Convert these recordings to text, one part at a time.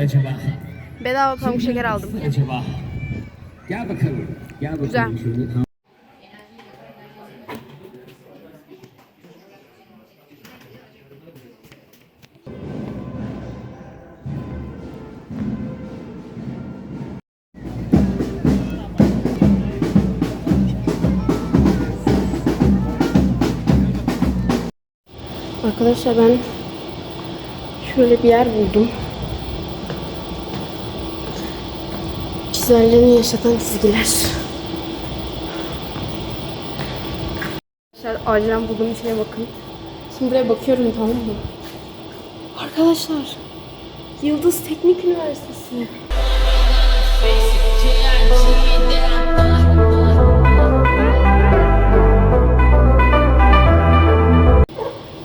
Acaba, Bedava pamuk şeker aldım. acaba. Gel bakalım. Gel bakalım. Güzel. Şöyle Arkadaşlar ben şöyle bir yer buldum. Çizerlerini yaşatan çizgiler. Arkadaşlar acilen bulduğum şeye bakın. Şimdi buraya bakıyorum tamam mı? Arkadaşlar Yıldız Teknik Üniversitesi.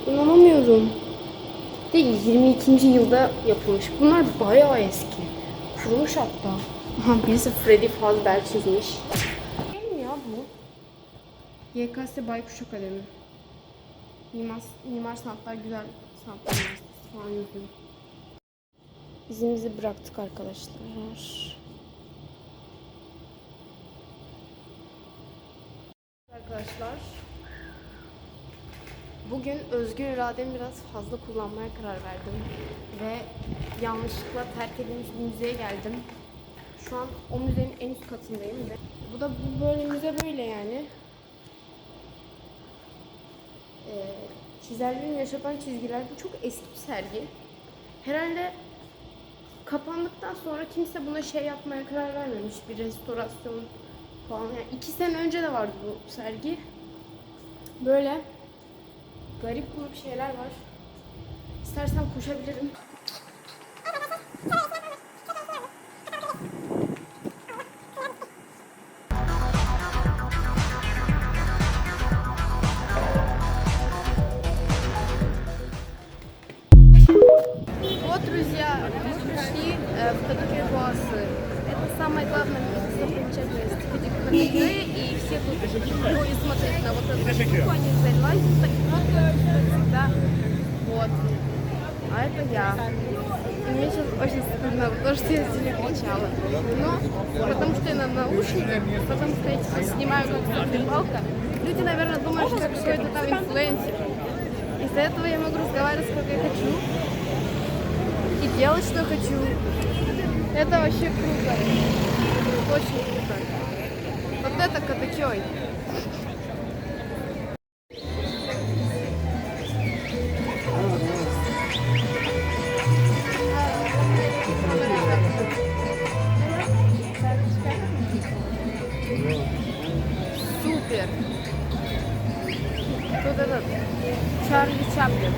İnanamıyorum. De 22. yılda yapılmış. Bunlar bayağı eski. Kurumuş hatta. Aha, birisi Freddy Fazbear çizmiş. Mi ya bu? YKS Baykuş Akademi. Mimar, Mimar Sanatlar Güzel Sanatlar Üniversitesi falan yazıyor. İzimizi bıraktık arkadaşlar. Arkadaşlar Bugün özgür irademi biraz fazla kullanmaya karar verdim ve yanlışlıkla terk edilmiş bir müzeye geldim. Şu an o müzenin en üst katındayım ve bu da bu böyle müze böyle yani. Ee, çizerlerin yaşatan çizgiler bu çok eski bir sergi. Herhalde kapandıktan sonra kimse buna şey yapmaya karar vermemiş bir restorasyon falan. Yani iki sene önce de vardı bu sergi. Böyle garip grup şeyler var. İstersen koşabilirim. Кадуки и все тут ходят смотреть на вот эту штуку, они залазят, всегда. Вот. А это я. И мне сейчас очень стыдно, потому что я сильно кричала. Но потому что на наушниках, потому что как палка. Люди, наверное, думают, что я какой-то там инфлюенсер. Из-за этого я могу разговаривать сколько я хочу и делать, что хочу. Это вообще круто. Очень круто. Вот это Катакёй. Супер. Тут этот Чарли Чаплин.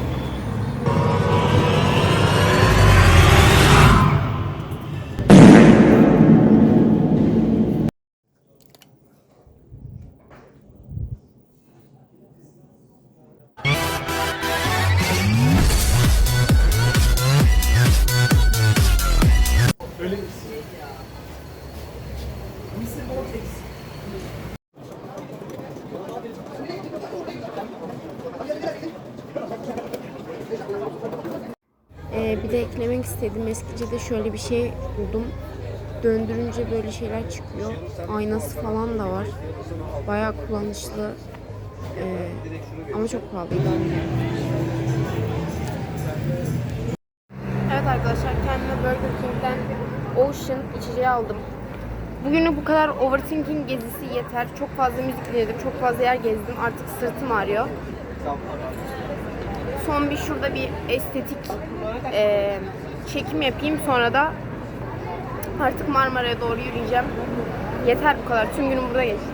Ee, bir de eklemek istedim. Eskice'de şöyle bir şey buldum. Döndürünce böyle şeyler çıkıyor. Aynası falan da var. Bayağı kullanışlı. Ee, ama çok pahalıydı. Evet arkadaşlar kendime Burger King'den Ocean içeceği aldım. Bugünü bu kadar overthinking gezisi yeter. Çok fazla müzik dinledim, çok fazla yer gezdim. Artık sırtım ağrıyor. Son bir şurada bir estetik eee, çekim yapayım. Sonra da artık Marmara'ya doğru yürüyeceğim. Yeter bu kadar. Tüm günüm burada geçti.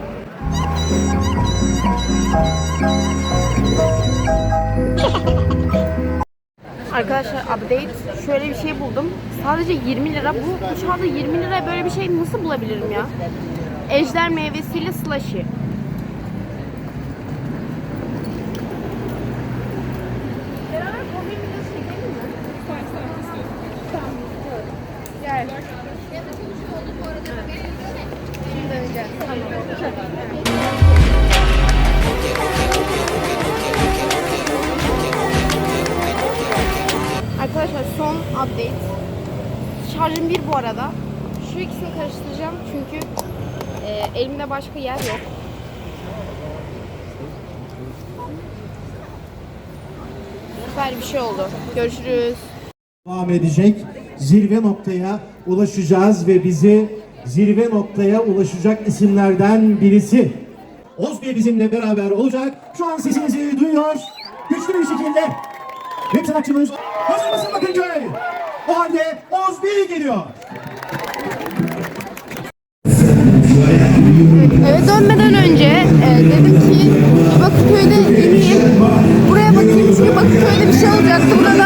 Arkadaşlar update şöyle bir şey buldum. Sadece 20 lira. Bu uçağda 20 liraya böyle bir şey nasıl bulabilirim ya? Ejder meyvesiyle slushy. Şarjım bir bu arada. Şu ikisini karıştıracağım çünkü e, elimde başka yer yok. Süper bir şey oldu. Görüşürüz. devam edecek. Zirve noktaya ulaşacağız ve bizi zirve noktaya ulaşacak isimlerden birisi. Ozbi bizimle beraber olacak. Şu an sesinizi duyuyor. Güçlü bir şekilde. Rap sanatçımız hazır mısın Bakırköy? Ozbi geliyor. Eve dönmeden önce e, dedim ki bir Bakırköy'de ineyim. Buraya bakayım çünkü Bakırköy'de bir şey olacaktı. Burada